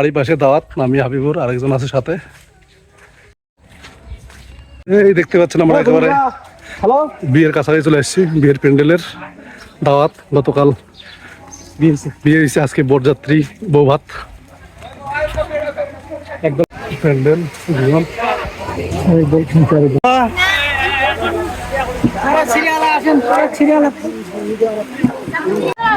বাড়ির পাশে দাওয়াত আমি হাবিবুর আরেকজন আছে সাথে। এই দেখতে পাচ্ছেন আমরা একেবারে হ্যালো। বিয়ের কাছাকাছি চলে এসেছি বিয়ের প্যান্ডেলের দাওয়াত। গতকাল বিয়ে হয়েছে আজকে বরযাত্রী বৌভাত একদম প্যান্ডেল সিরিয়াল।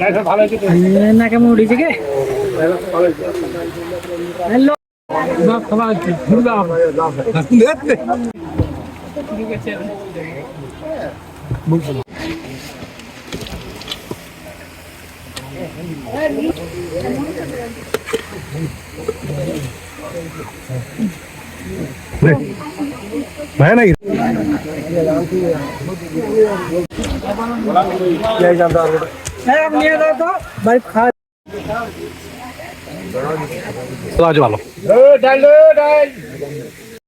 না কেমন উঠেছে কে? হ্যালো। সবাই দুর্গা ভাই নাকি? તો બાજુ હાલો ડાલ ડાલ.